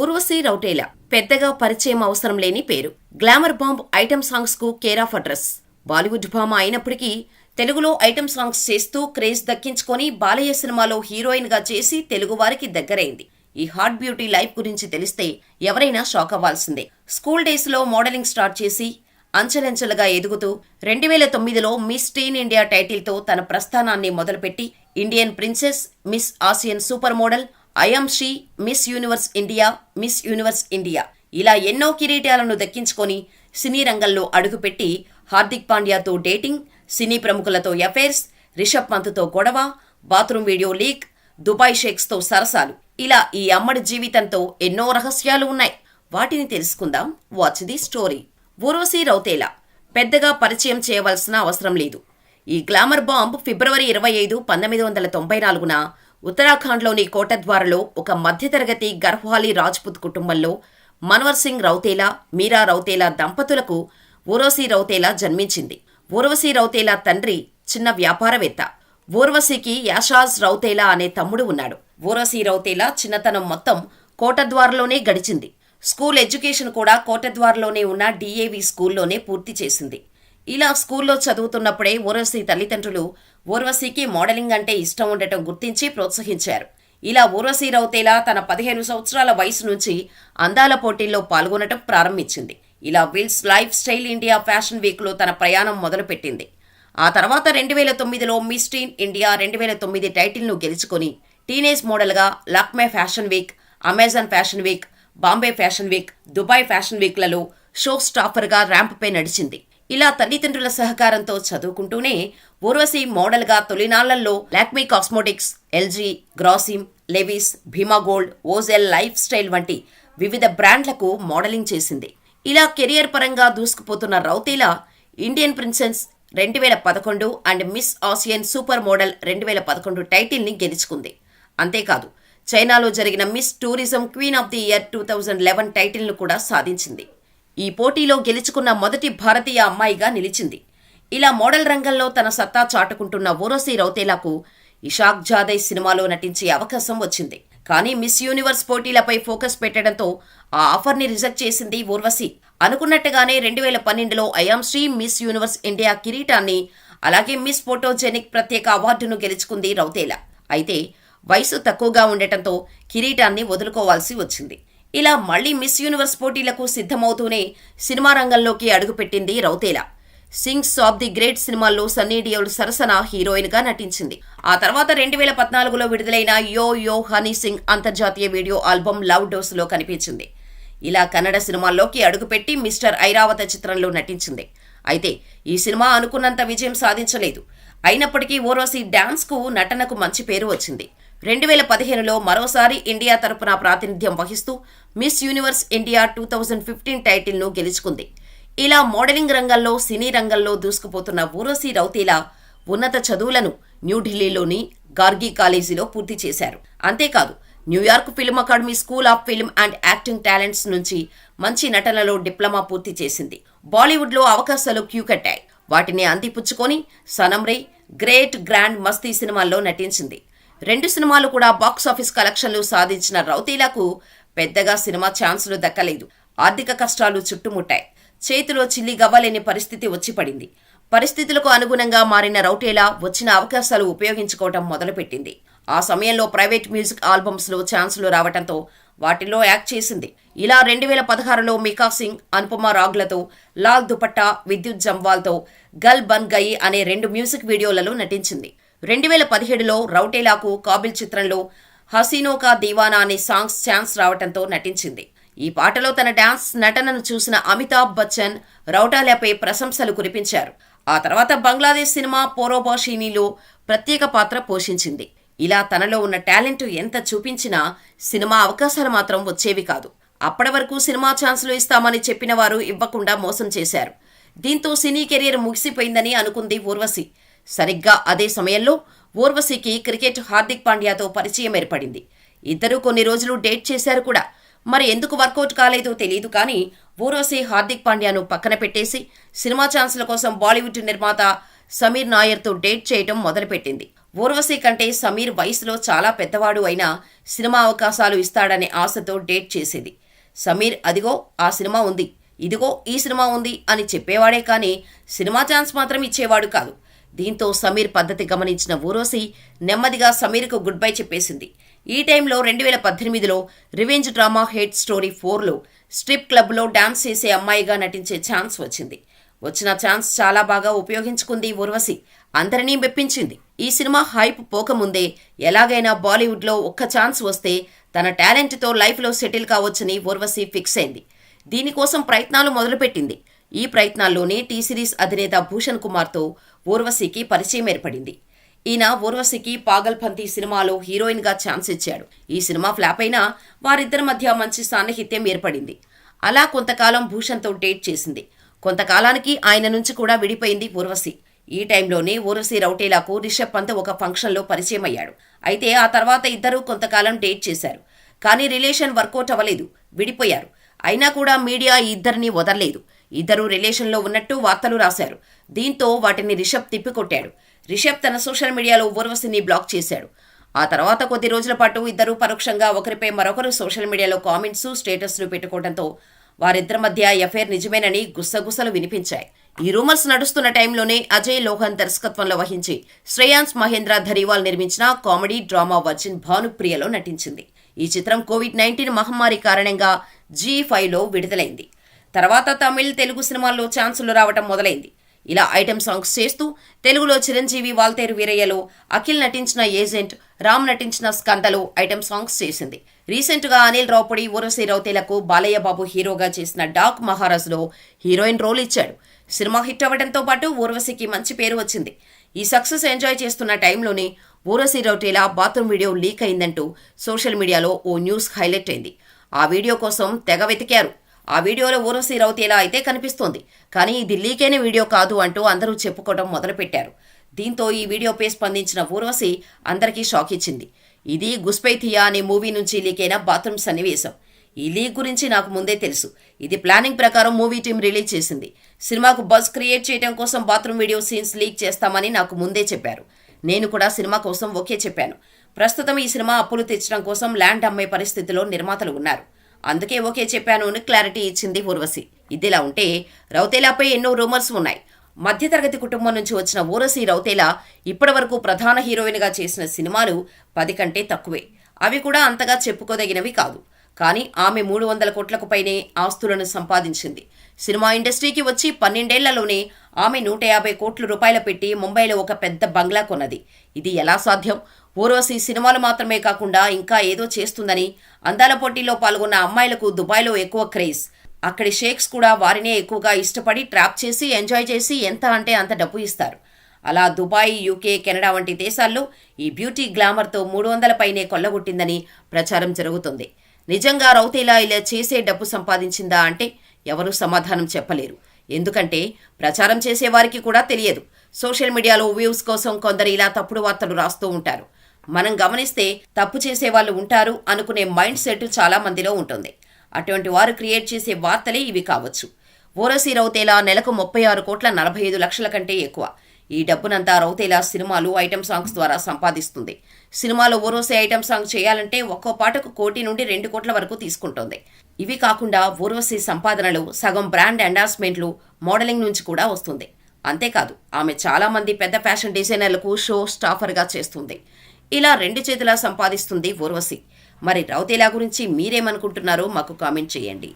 ఊర్వశి రౌటేలా. పెద్దగా పరిచయం అవసరం లేని పేరు. గ్లామర్ బాంబ్ ఐటమ్ సాంగ్స్కు కేర్ ఆఫ్ అడ్రస్. బాలీవుడ్ భామ అయినప్పటికీ తెలుగులో ఐటమ్ సాంగ్స్ చేస్తూ క్రేజ్ దక్కించుకొని బాలయ్య సినిమాలో హీరోయిన్గా చేసి తెలుగు వారికి దగ్గరైంది. ఈ హాట్ బ్యూటీ లైఫ్ గురించి తెలిస్తే ఎవరైనా షాక్ అవ్వాల్సిందే. స్కూల్ డేస్లో మోడలింగ్ స్టార్ట్ చేసి అంచెలంచెలుగా ఎదుగుతూ రెండు వేల తొమ్మిదిలో మిస్ టీన్ ఇండియా టైటిల్తో తన ప్రస్థానాన్ని మొదలుపెట్టి Indian Princess Miss Asian Super Model I Am She Miss Universe India Miss Universe India. ఇలా ఎన్నో కిరీటాలను దక్కించుకొని సినీ రంగంలో అడుగుపెట్టి హార్దిక్ పాండ్యాతో డేటింగ్ సినీ ప్రముఖులతో అఫైర్స్ రిషబ్ పంత్తో గొడవ బాత్రూమ్ వీడియో లీక్ దుబాయ్ షేక్స్తో సరసాలు. ఇలా ఈ అమ్మడి జీవితంతో ఎన్నో రహస్యాలు ఉన్నాయి. వాటిని తెలుసుకుందాం. Watch the story Urvashi Rautela. పెద్దగా పరిచయం చేయవలసిన అవసరం లేదు. ఈ గ్లామర్ బాంబ్ ఫిబ్రవరి ఇరవై ఐదు పంతొమ్మిది వందల తొంభై నాలుగున ఉత్తరాఖండ్లోని కోటద్వారలో ఒక మధ్యతరగతి గర్హ్వాలీ రాజ్పుత్ కుటుంబంలో మన్వర్ సింగ్ రౌతేలా మీరా రౌతేలా దంపతులకు ఊర్వశీ రౌతేలా జన్మించింది. ఊర్వశీ రౌతేలా తండ్రి చిన్న వ్యాపారవేత్త. ఊర్వశికి యాషాజ్ రౌతేలా అనే తమ్ముడు ఉన్నాడు. ఊర్వశీ రౌతేలా చిన్నతనం మొత్తం కోటద్వారలోనే గడిచింది. స్కూల్ ఎడ్యుకేషన్ కూడా కోటద్వారలోనే ఉన్న డిఏవి స్కూల్లోనే పూర్తి చేసింది. ఇలా స్కూల్లో చదువుతున్నప్పుడే ఊర్వశి తల్లిదండ్రులు ఊర్వశికి మోడలింగ్ అంటే ఇష్టం ఉండటం గుర్తించి ప్రోత్సహించారు. ఇలా ఊర్వశి రౌతేలా తన పదిహేను సంవత్సరాల వయసు నుంచి అందాల పోటీల్లో పాల్గొనటం ప్రారంభించింది. ఇలా Wills life style India fashion వీక్లో తన ప్రయాణం మొదలుపెట్టింది. ఆ తర్వాత రెండు వేల తొమ్మిదిలో మిస్ టీన్ ఇండియా రెండు వేల తొమ్మిది టైటిల్ను గెలుచుకొని టీనేజ్ మోడల్గా Lakme Fashion Week Amazon Fashion Week Bombay Fashion Week Dubai Fashion వీక్లలో show స్టాఫర్గా ర్యాంప్పై నడిచింది. ఇలా తల్లిదండ్రుల సహకారంతో చదువుకుంటూనే ఊర్వశి మోడల్గా తొలినాళ్ళలో Lakme cosmetics LG Grasim Levi's Bhima gold Ozel lifestyle వంటి వివిధ బ్రాండ్లకు మోడలింగ్ చేసింది. ఇలా కెరియర్ పరంగా దూసుకుపోతున్న రౌతీల ఇండియన్ ప్రిన్సెస్ రెండు వేల పదకొండు and Miss Asian Super Model రెండు వేల పదకొండు టైటిల్ని గెలుచుకుంది. అంతేకాదు చైనాలో జరిగిన Miss Tourism Queen of the Year two thousand eleven టైటిల్ను కూడా సాధించింది. ఈ పోటీలో గెలుచుకున్న మొదటి భారతీయ అమ్మాయిగా నిలిచింది. ఇలా మోడల్ రంగంలో తన సత్తా చాటుకుంటున్న ఊరసి రౌతేలాకు ఇషాక్ జాదయ్ సినిమాలో నటించే అవకాశం వచ్చింది. కానీ మిస్ యూనివర్స్ పోటీలపై ఫోకస్ పెట్టడంతో ఆ ఆఫర్ని రిజెక్ట్ చేసింది ఊర్వశి. అనుకున్నట్టుగానే రెండు వేల పన్నెండులో అయాంశ్రీ శ్రీ మిస్ యూనివర్స్ ఇండియా కిరీటాన్ని అలాగే మిస్ ఫోటోజెనిక్ ప్రత్యేక అవార్డును గెలుచుకుంది రౌతేలా. అయితే వయసు తక్కువగా ఉండటంతో కిరీటాన్ని వదులుకోవాల్సి వచ్చింది. ఇలా మళ్ళీ మిస్ యూనివర్స్ పోటీలకు సిద్ధమవుతూనే సినిమా రంగంలోకి అడుగుపెట్టింది రౌతేలా. సింగ్స్ ఆఫ్ ది గ్రేట్ సినిమాల్లో సన్నీ డియోల్ సరసన హీరోయిన్గా నటించింది. ఆ తర్వాత రెండు వేల పద్నాలుగులో విడుదలైన యో యో హనీ సింగ్ అంతర్జాతీయ వీడియో ఆల్బమ్ లవ్ డోస్లో కనిపించింది. ఇలా కన్నడ సినిమాల్లోకి అడుగుపెట్టి మిస్టర్ ఐరావత చిత్రంలో నటించింది. అయితే ఈ సినిమా అనుకున్నంత విజయం సాధించలేదు. అయినప్పటికీ ఓరోసి డాన్స్కు నటనకు మంచి పేరు వచ్చింది. రెండు వేల పదిహేనులో మరోసారి ఇండియా తరపున ప్రాతినిధ్యం వహిస్తూ Miss Universe India two thousand fifteen టైటిల్ను గెలుచుకుంది. ఇలా మోడలింగ్ రంగంలో సినీ రంగంలో దూసుకుపోతున్న ఊరసి రౌతీల ఉన్నత చదువులను న్యూఢిల్లీలోని గార్గి కాలేజీలో పూర్తి చేశారు. అంతేకాదు New York Film Academy School of Film and Acting talents నుంచి మంచి నటనలో డిప్లొమా పూర్తి చేసింది. బాలీవుడ్లో అవకాశాలు క్యూ కట్టాయి వాటిని అందిపుచ్చుకొని సనమ్రే గ్రేట్ గ్రాండ్ మస్తీ సినిమాల్లో నటించింది. రెండు సినిమాలు కూడా బాక్సాఫీస్ కలెక్షన్లు సాధించిన రౌతీలకు పెద్దగా సినిమా ఛాన్సులు దక్కలేదు. ఆర్థిక కష్టాలు చుట్టుముట్టాయి. చేతిలో చిల్లి గవ్వలేని పరిస్థితి వచ్చి పడింది పరిస్థితులకు అనుగుణంగా మారిన రౌటేలా వచ్చిన అవకాశాలు ఉపయోగించుకోవటం మొదలుపెట్టింది. ఆ సమయంలో ప్రైవేట్ మ్యూజిక్ ఆల్బమ్స్లో ఛాన్సులు రావడంతో వాటిలో యాక్ట్ చేసింది. ఇలా రెండు వేల పదహారులో మికా సింగ్ అనుపమ రాగ్లతో లాల్ దుపట్టా విద్యుత్ జంవాల్తో గల్ బన్ గయి అనే రెండు మ్యూజిక్ వీడియోలలో నటించింది. రెండు వేల పదిహేడులో రౌటేలాకు కాబిల్ చిత్రంలో హసీనో కా దీవానా అనే సాంగ్స్ ఛాన్స్ రావటంతో నటించింది. ఈ పాటలో తన డాన్స్ నటనను చూసిన అమితాబ్ బచ్చన్ రౌటాలాపై ప్రశంసలు కురిపించారు. ఆ తర్వాత బంగ్లాదేశ్ సినిమా పోరోబాషినీలో ప్రత్యేక పాత్ర పోషించింది. ఇలా తనలో ఉన్న టాలెంట్ ఎంత చూపించినా సినిమా అవకాశాలు మాత్రం వచ్చేవి కాదు. అప్పటి వరకు సినిమా ఛాన్సులు ఇస్తామని చెప్పిన వారు ఇవ్వకుండా మోసం చేశారు. దీంతో సినీ కెరీర్ ముగిసిపోయిందని అనుకుంది ఊర్వశి. సరిగ్గా అదే సమయంలో ఊర్వశికి క్రికెట్ హార్దిక్ పాండ్యాతో పరిచయం ఏర్పడింది. ఇద్దరూ కొన్ని రోజులు డేట్ చేశారు కూడా. మరి ఎందుకు వర్కౌట్ కాలేదో తెలియదు కానీ ఊర్వశి హార్దిక్ పాండ్యాను పక్కన పెట్టేసి సినిమా ఛాన్స్ల కోసం బాలీవుడ్ నిర్మాత సమీర్ నాయర్తో డేట్ చేయటం మొదలుపెట్టింది. ఊర్వశి కంటే సమీర్ వయసులో చాలా పెద్దవాడు అయినా సినిమా అవకాశాలు ఇస్తాడనే ఆశతో డేట్ చేసేది. సమీర్ అదిగో ఆ సినిమా ఉంది. ఇదిగో ఈ సినిమా ఉంది అని చెప్పేవాడే కానీ సినిమా ఛాన్స్ మాత్రం ఇచ్చేవాడు కాదు. దీంతో సమీర్ పద్ధతి గమనించిన ఊర్వశి నెమ్మదిగా సమీర్కు గుడ్ బై చెప్పేసింది. ఈ టైంలో రెండు వేల పద్దెనిమిదిలో రివెంజ్ డ్రామా హెడ్ స్టోరీ ఫోర్లో స్ట్రిప్ క్లబ్లో డాన్స్ చేసే అమ్మాయిగా నటించే ఛాన్స్ వచ్చింది. వచ్చిన ఛాన్స్ చాలా బాగా ఉపయోగించుకుంది ఉర్వశి అందరినీ మెప్పించింది. ఈ సినిమా హైప్ పోకముందే ఎలాగైనా బాలీవుడ్లో ఒక్క ఛాన్స్ వస్తే తన టాలెంట్తో లైఫ్లో సెటిల్ కావచ్చని ఉర్వశి ఫిక్స్ అయింది. దీనికోసం ప్రయత్నాలు మొదలుపెట్టింది. ఈ ప్రయత్నాల్లోనే టీ సిరీస్ అధినేత భూషణ్ కుమార్తో ఊర్వశికి పరిచయం ఏర్పడింది. ఈయన ఊర్వశికి పాగల్పంతి సినిమాలో హీరోయిన్గా ఛాన్స్ ఇచ్చాడు. ఈ సినిమా ఫ్లాప్ అయినా వారిద్దరి మధ్య మంచి సాన్నిహిత్యం ఏర్పడింది. అలా కొంతకాలం భూషణ్తో డేట్ చేసింది. కొంతకాలానికి ఆయన నుంచి కూడా విడిపోయింది ఊర్వశి. ఈ టైంలోనే ఊర్వశి రౌటేలాకు రిషబ్ పంత్ ఒక ఫంక్షన్లో పరిచయం అయ్యాడు. అయితే ఆ తర్వాత ఇద్దరూ కొంతకాలం డేట్ చేశారు. కానీ రిలేషన్ వర్కౌట్ అవ్వలేదు. విడిపోయారు. అయినా కూడా మీడియా ఈ ఇద్దరిని వదలలేదు. ఇద్దరు రిలేషన్లో ఉన్నట్టు వార్తలు రాశారు. దీంతో వాటిని రిషబ్ తిప్పికొట్టాడు. రిషబ్ తన సోషల్ మీడియాలో ఊర్వశిని బ్లాక్ చేశాడు. ఆ తర్వాత కొద్ది రోజుల పాటు ఇద్దరు పరోక్షంగా ఒకరిపై మరొకరు సోషల్ మీడియాలో కామెంట్స్ స్టేటస్లు పెట్టుకోవడంతో వారిద్దరి మధ్య ఎఫైర్ నిజమేనని గుసగుసలు వినిపించాయి. ఈ రూమర్స్ నడుస్తున్న టైంలోనే అజయ్ లోహన్ దర్శకత్వంలో వహించి శ్రేయాన్స్ మహేంద్ర ధరీవాల్ నిర్మించిన కామెడీ డ్రామా వర్జిన్ భానుప్రియలో నటించింది. ఈ చిత్రం కోవిడ్ నైన్టీన్ మహమ్మారి కారణంగా జీ ఫైవ్లో విడుదలైంది. తర్వాత తమిళ్ తెలుగు సినిమాల్లో ఛాన్సులు రావటం మొదలైంది. ఇలా ఐటెం సాంగ్స్ చేస్తూ తెలుగులో చిరంజీవి వాల్తేరు వీరయ్యలో అఖిల్ నటించిన ఏజెంట్ రామ్ నటించిన స్కందలో ఐటెం సాంగ్స్ చేసింది. రీసెంట్గా అనిల్ రావుపడి ఊరసి రౌతేలకు బాలయ్య బాబు హీరోగా చేసిన డాక్ మహారాజ్లో హీరోయిన్ రోల్ ఇచ్చాడు. సినిమా హిట్ అవ్వడంతో పాటు ఊర్వశికి మంచి పేరు వచ్చింది. ఈ సక్సెస్ ఎంజాయ్ చేస్తున్న టైంలోనే Urvashi Rautela bathroom video leak అయిందంటూ social మీడియాలో ఓ న్యూస్ హైలైట్ అయింది. ఆ వీడియో కోసం తెగ వెతికారు. ఆ వీడియోలో ఊరసి రౌతేలా అయితే కనిపిస్తోంది. కానీ ఇది లీక్ అయిన వీడియో కాదు అంటూ అందరూ చెప్పుకోవడం మొదలుపెట్టారు. దీంతో ఈ వీడియోపై స్పందించిన ఊర్వశి అందరికీ షాక్ ఇచ్చింది. ఇది గుస్పైథియా అనే మూవీ నుంచి లీక్ అయిన బాత్రూమ్ సన్నివేశం. ఈ లీక్ గురించి నాకు ముందే తెలుసు. ఇది ప్లానింగ్ ప్రకారం మూవీ టీం రిలీజ్ చేసింది. సినిమాకు బజ్ క్రియేట్ చేయడం కోసం బాత్రూమ్ వీడియో సీన్స్ లీక్ చేస్తామని నాకు ముందే చెప్పారు. నేను కూడా సినిమా కోసం ఓకే చెప్పాను. ప్రస్తుతం ఈ సినిమా అప్పులు తెచ్చడం కోసం ల్యాండ్ అమ్మే పరిస్థితిలో నిర్మాతలు ఉన్నారు. అందుకే ఓకే చెప్పాను అని క్లారిటీ ఇచ్చింది ఊర్వశి. ఇదిలా ఉంటే రౌతేలాపై ఎన్నో రూమర్స్ ఉన్నాయి. మధ్యతరగతి కుటుంబం నుంచి వచ్చిన ఊరసి రౌతేలా ఇప్పటివరకు ప్రధాన హీరోయిన్గా చేసిన సినిమాలు పది కంటే తక్కువే. అవి కూడా అంతగా చెప్పుకోదగినవి కాదు. కానీ ఆమె మూడు వందల కోట్లకు పైనే ఆస్తులను సంపాదించింది. సినిమా ఇండస్ట్రీకి వచ్చి పన్నెండేళ్ళలోనే ఆమె నూట యాభై కోట్ల రూపాయలు పెట్టి ముంబైలో ఒక పెద్ద బంగ్లా కొన్నది. ఇది ఎలా సాధ్యం? ఊర్వశి సినిమాలు మాత్రమే కాకుండా ఇంకా ఏదో చేస్తుందని అందాల పోటీలో పాల్గొన్న అమ్మాయిలకు దుబాయ్లో ఎక్కువ క్రేజ్. అక్కడి షేక్స్ కూడా వారినే ఎక్కువగా ఇష్టపడి ట్రాప్ చేసి ఎంజాయ్ చేసి ఎంత అంటే అంత డబ్బు ఇస్తారు. అలా దుబాయ్ యూకే కెనడా వంటి దేశాల్లో ఈ బ్యూటీ గ్లామర్తో మూడు వందల పైనే కొల్లగొట్టిందని ప్రచారం జరుగుతుంది. నిజంగా రౌతేలా ఇలా చేసే డబ్బు సంపాదించిందా అంటే ఎవరూ సమాధానం చెప్పలేరు. ఎందుకంటే ప్రచారం చేసేవారికి కూడా తెలియదు. సోషల్ మీడియాలో వ్యూస్ కోసం కొందరు ఇలా తప్పుడు వార్తలు రాస్తూ ఉంటారు. మనం గమనిస్తే తప్పు చేసే వాళ్ళు ఉంటారు అనుకునే మైండ్ సెట్ చాలా మందిలో ఉంటుంది. అటువంటి వారు క్రియేట్ చేసే వార్తలే ఇవి కావచ్చు. ఓరసీ రౌతేలా నెలకు ముప్పై ఆరు కోట్ల నలభై ఐదు లక్షల కంటే ఎక్కువ. ఈ డబ్బునంతా రౌతేలా సినిమాలు ఐటెం సాంగ్స్ ద్వారా సంపాదిస్తుంది. సినిమాలో ఓరోసే ఐటెం సాంగ్ చేయాలంటే ఒక్కో పాటకు కోటి నుండి రెండు కోట్ల వరకు తీసుకుంటోంది. ఇవి కాకుండా ఊర్వశి సంపాదనలు సగం బ్రాండ్ ఎండార్స్మెంట్లు మోడలింగ్ నుంచి కూడా వస్తుంది. అంతేకాదు ఆమె చాలా మంది పెద్ద ఫ్యాషన్ డిజైనర్లకు షో స్టాఫర్గా చేస్తుంది. ఇలా రెండు చేతులా సంపాదిస్తుంది ఊర్వశి మరి రౌతేలా గురించి మీరేమనుకుంటున్నారో మాకు కామెంట్ చేయండి.